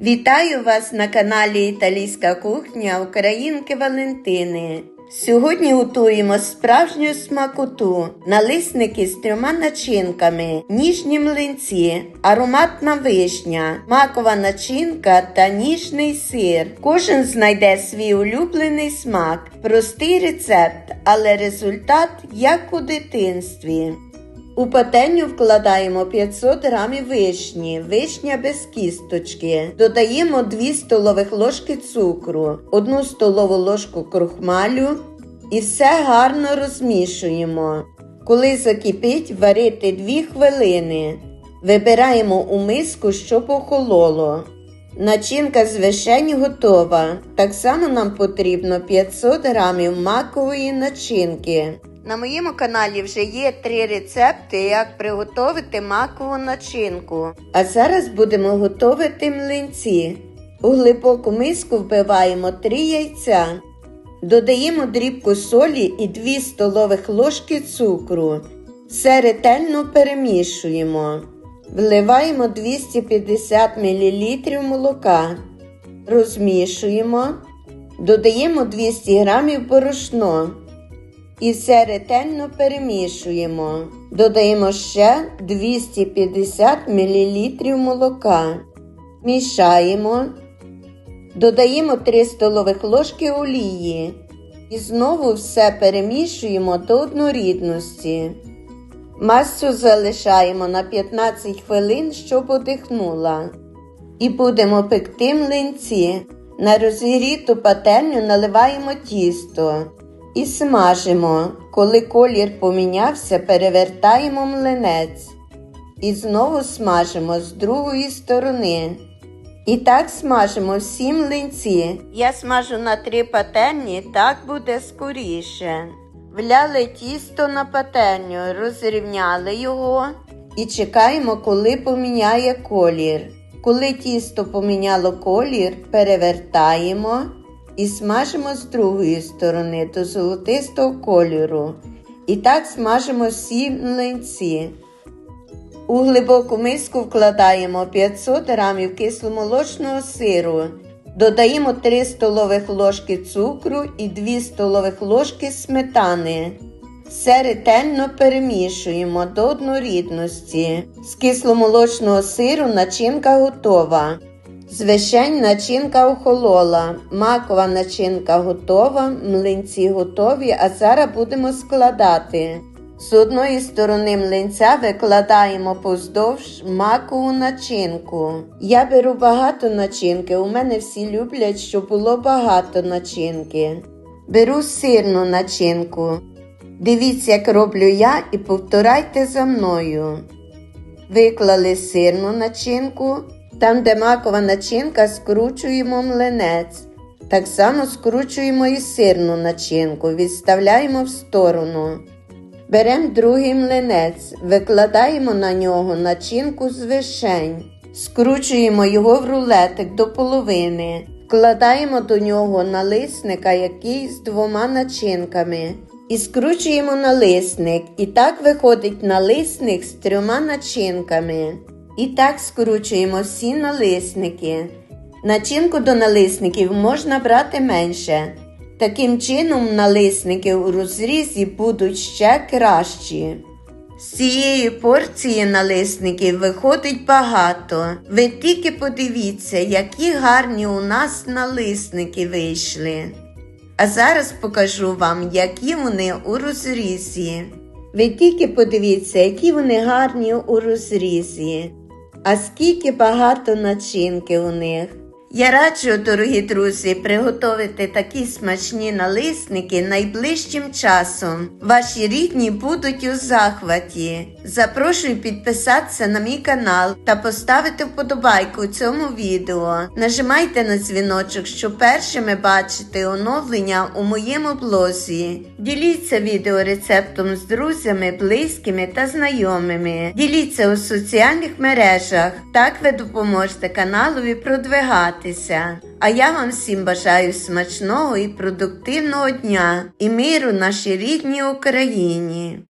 Вітаю вас на каналі Італійська кухня Українки Валентини. Сьогодні готуємо справжню смакоту, налисники з трьома начинками, ніжні млинці, ароматна вишня, макова начинка та ніжний сир. Кожен знайде свій улюблений смак, простий рецепт, але результат як у дитинстві. У пательню вкладаємо 500 грамів вишні, вишня без кісточки. Додаємо 2 столових ложки цукру, 1 столову ложку крохмалю і все гарно розмішуємо. Коли закипить, варити 2 хвилини. Вибираємо у миску, щоб охололо. Начинка з вишень готова. Так само нам потрібно 500 грамів макової начинки. На моєму каналі вже є три рецепти, як приготувати макову начинку. А зараз будемо готувати млинці. У глибоку миску вбиваємо 3 яйця. Додаємо дрібку солі і 2 столових ложки цукру. Все ретельно перемішуємо. Вливаємо 250 мл молока. Розмішуємо. Додаємо 200 г борошно. І все ретельно перемішуємо. Додаємо ще 250 мл молока. Мішаємо. Додаємо 3 столових ложки олії. І знову все перемішуємо до однорідності. Масу залишаємо на 15 хвилин, щоб одихнула. І будемо пекти млинці. На розігріту пательню наливаємо тісто. І смажимо. Коли колір помінявся, перевертаємо млинець. І знову смажимо з другої сторони. І так смажимо всі млинці. Я смажу на три пательні, так буде скоріше. Вляли тісто на пательню, розрівняли його і чекаємо, коли поміняє колір. Коли тісто поміняло колір, перевертаємо і смажимо з другої сторони до золотистого кольору. І так смажимо всі млинці. У глибоку миску вкладаємо 500 грамів кисломолочного сиру. Додаємо 3 столових ложки цукру і 2 столових ложки сметани. Все ретельно перемішуємо до однорідності. З кисломолочного сиру начинка готова. З вишень начинка охолола, макова начинка готова, млинці готові, а зараз будемо складати. З одної сторони млинця викладаємо поздовж макову начинку. Я беру багато начинки, у мене всі люблять, щоб було багато начинки. Беру сирну начинку. Дивіться, як роблю я, і повторяйте за мною. Виклали сирну начинку. Там, де макова начинка, скручуємо млинець. Так само скручуємо і сирну начинку, відставляємо в сторону. Беремо другий млинець, викладаємо на нього начинку з вишень, скручуємо його в рулетик до половини, вкладаємо до нього налисника, який з двома начинками. І скручуємо налисник. І так виходить налисник з трьома начинками. І так скручуємо всі налисники. Начинку до налисників можна брати менше. Таким чином, налисники у розрізі будуть ще кращі. З цієї порції налисників виходить багато. Ви тільки подивіться, які гарні у нас налисники вийшли. А зараз покажу вам, які вони у розрізі. Ви тільки подивіться, які вони гарні у розрізі. А скільки багато начинки у них. Я раджу, дорогі друзі, приготувати такі смачні налисники найближчим часом. Ваші рідні будуть у захваті. Запрошую підписатися на мій канал та поставити вподобайку цьому відео. Нажимайте на дзвіночок, щоб першими бачити оновлення у моєму блозі. Діліться відеорецептом з друзями, близькими та знайомими. Діліться у соціальних мережах. Так ви допоможете каналові продвигати. А я вам всім бажаю смачного і продуктивного дня і миру нашій рідній Україні.